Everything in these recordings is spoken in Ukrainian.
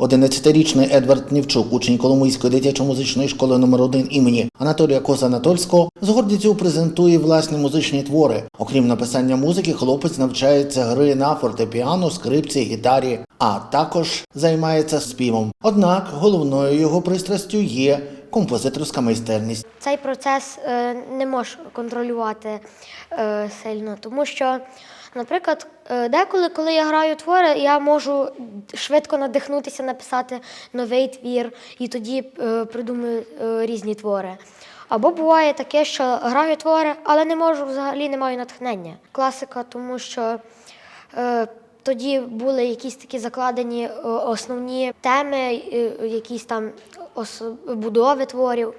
11-річний Едвард Нівчук, учень Коломийської дитячо-музичної школи номер 1 імені Анатолія Коза-Анатольського, з гордістю презентує власні музичні твори. Окрім написання музики, хлопець навчається гри на фортепіано, скрипці, гітарі, а також займається співом. Однак головною його пристрастю є композиторська майстерність. Цей процес е, не можу контролювати е, сильно, тому що, наприклад, е, деколи, коли я граю твори, я можу швидко надихнутися, написати новий твір і тоді придумаю е, різні твори. Або буває таке, що граю твори, але не можу взагалі не маю натхнення. Класика, тому що тоді були якісь такі закладені е, основні теми, е, якісь там будови творів.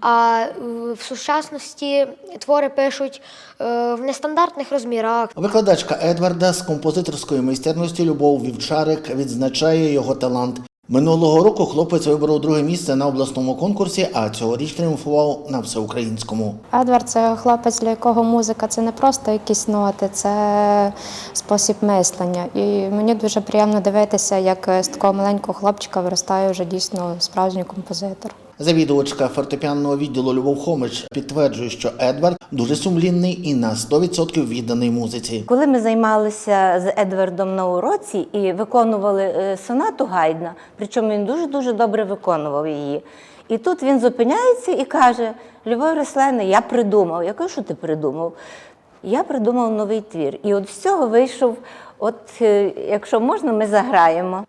А е, в сучасності твори пишуть в нестандартних розмірах. Викладачка Едварда з композиторської майстерності Любов Вівчарик відзначає його талант. Минулого року хлопець виборов друге місце на обласному конкурсі, а цьогоріч тріумфував на всеукраїнському. Едвард це хлопець, для якого музика це не просто якісь ноти, це спосіб мислення. І мені дуже приємно дивитися, як з такого маленького хлопчика виростає вже дійсно справжній композитор. Завідувачка фортепіанного відділу Любов Хомич підтверджує, що Едвард дуже сумлінний і на 100% відданий музиці. Коли ми займалися з Едвардом на уроці і виконували е, сонату Гайдна, причому він дуже-дуже добре виконував її. І тут він зупиняється і каже: Любов Рослена, я придумав. Я кажу, що ти придумав? Я придумав новий твір. І от з цього вийшов, от е, якщо можна, ми заграємо.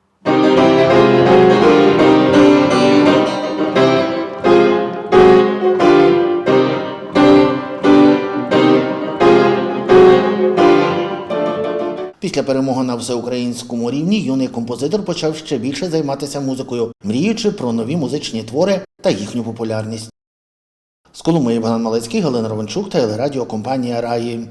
Після перемоги на всеукраїнському рівні юний композитор почав ще більше займатися музикою, мріючи про нові музичні твори та їхню популярність. З Коломиї Богдан Малецький, Галина Ровенчук та телерадіокомпанія Раї.